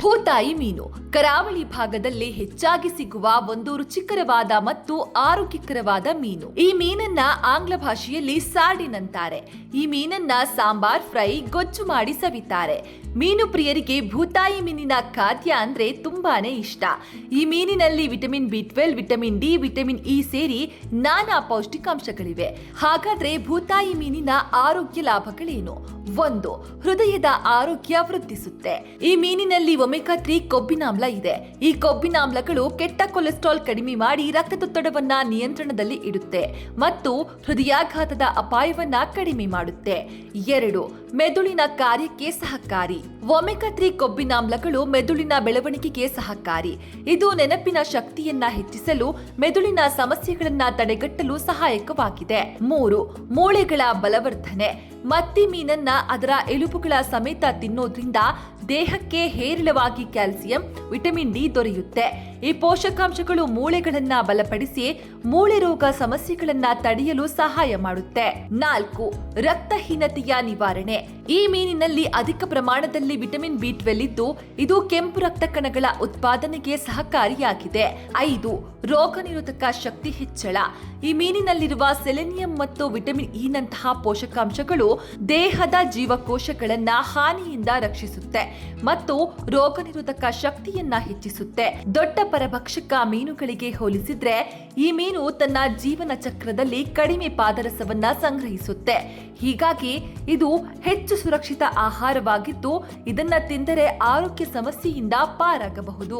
ಭೂತಾಯಿ ಮೀನು ಕರಾವಳಿ ಭಾಗದಲ್ಲಿ ಹೆಚ್ಚಾಗಿ ಸಿಗುವ ಒಂದು ರುಚಿಕರವಾದ ಮತ್ತು ಆರೋಗ್ಯಕರವಾದ ಮೀನು. ಈ ಮೀನನ್ನ ಆಂಗ್ಲ ಭಾಷೆಯಲ್ಲಿ ಸಾರ್ಡಿನ್ ಅಂತಾರೆ. ಈ ಮೀನನ್ನ ಸಾಂಬಾರ್, ಫ್ರೈ, ಗೊಜ್ಜು ಮಾಡಿ ಸವಿತಾರೆ. ಮೀನು ಪ್ರಿಯರಿಗೆ ಭೂತಾಯಿ ಮೀನಿನ ಖಾದ್ಯ ಅಂದ್ರೆ ತುಂಬಾನೇ ಇಷ್ಟ. ಈ ಮೀನಿನಲ್ಲಿ vitamin B twelve, vitamin D, vitamin E ಸೇರಿ ನಾನಾ ಪೌಷ್ಟಿಕಾಂಶಗಳಿವೆ. ಹಾಗಾದ್ರೆ ಭೂತಾಯಿ ಮೀನಿನ ಆರೋಗ್ಯ ಲಾಭಗಳೇನು? ಒಂದು, ಹೃದಯದ ಆರೋಗ್ಯ ವೃದ್ಧಿಸುತ್ತೆ. ಈ ಮೀನಿನಲ್ಲಿ ಒಮೆಗಾ ತ್ರೀ ಕೊಬ್ಬಿನಾಮ್ಲ ಇದೆ. ಈ ಕೊಬ್ಬಿನಾಮ್ಲಗಳು ಕೆಟ್ಟ ಕೊಲೆಸ್ಟ್ರಾಲ್ ಕಡಿಮೆ ಮಾಡಿ ರಕ್ತದೊತ್ತಡವನ್ನ ನಿಯಂತ್ರಣದಲ್ಲಿ ಇಡುತ್ತೆ ಮತ್ತು ಹೃದಯಾಘಾತದ ಅಪಾಯವನ್ನ ಕಡಿಮೆ ಮಾಡುತ್ತೆ. ಎರಡು, ಮೆದುಳಿನ ಕಾರ್ಯಕ್ಕೆ ಸಹಕಾರಿ. ಒಮೆಗಾ ತ್ರೀ ಕೊಬ್ಬಿನಾಮ್ಲಗಳು ಮೆದುಳಿನ ಬೆಳವಣಿಗೆಗೆ ಸಹಕಾರಿ. ಇದು ನೆನಪಿನ ಶಕ್ತಿಯನ್ನ ಹೆಚ್ಚಿಸಲು, ಮೆದುಳಿನ ಸಮಸ್ಯೆಗಳನ್ನ ತಡೆಗಟ್ಟಲು ಸಹಾಯಕವಾಗಿದೆ. ಮೂರು, ಮೂಳೆಗಳ ಬಲವರ್ಧನೆ. ಮತ್ತಿ ಮೀನನ್ನ ಅದರ ಎಲುಬುಗಳ ಸಮೇತ ತಿನ್ನೋದ್ರಿಂದ ದೇಹಕ್ಕೆ ಹೇರಳವಾಗಿ ಕ್ಯಾಲ್ಸಿಯಂ ವಿಟಮಿನ್ ಡಿ ದೊರೆಯುತ್ತೆ. ಈ ಪೋಷಕಾಂಶಗಳು ಮೂಳೆಗಳನ್ನ ಬಲಪಡಿಸಿ ಮೂಳೆ ರೋಗ ಸಮಸ್ಯೆಗಳನ್ನ ತಡೆಯಲು ಸಹಾಯ ಮಾಡುತ್ತೆ. ನಾಲ್ಕು, ರಕ್ತಹೀನತೆಯ ನಿವಾರಣೆ. ಈ ಮೀನಿನಲ್ಲಿ ಅಧಿಕ ಪ್ರಮಾಣದಲ್ಲಿ ವಿಟಮಿನ್ ಬಿ ಟ್ವೆಲ್ ಇದ್ದು, ಇದು ಕೆಂಪು ರಕ್ತ ಕಣಗಳ ಉತ್ಪಾದನೆಗೆ ಸಹಕಾರಿಯಾಗಿದೆ. ಐದು ರೋಗ ನಿರೋಧಕ ಶಕ್ತಿ ಹೆಚ್ಚಳ. ಈ ಮೀನಿನಲ್ಲಿರುವ ಸೆಲೆನಿಯಂ ಮತ್ತು ವಿಟಮಿನ್ ಇ ನಂತಹ ಪೋಷಕಾಂಶಗಳು ದೇಹದ ಜೀವಕೋಶಗಳನ್ನ ಹಾನಿಯಿಂದ ರಕ್ಷಿಸುತ್ತೆ. ಮತ್ತು ರೋಗ ನಿರೋಧಕ ಶಕ್ತಿಯನ್ನ ಹೆಚ್ಚಿಸುತ್ತೆ. ದೊಡ್ಡ ಪರಭಕ್ಷಕ ಮೀನುಗಳಿಗೆ ಹೋಲಿಸಿದ್ರೆ ಈ ಮೀನು ತನ್ನ ಜೀವನ ಚಕ್ರದಲ್ಲಿ ಕಡಿಮೆ ಪಾದರಸವನ್ನ ಸಂಗ್ರಹಿಸುತ್ತೆ. ಹೀಗಾಗಿ ಇದು ಹೆಚ್ಚು ಸುರಕ್ಷಿತ ಆಹಾರವಾಗಿದ್ದು ಇದನ್ನ ತಿಂದರೆ ಆರೋಗ್ಯ ಸಮಸ್ಯೆಯಿಂದ ಪಾರಾಗಬಹುದು.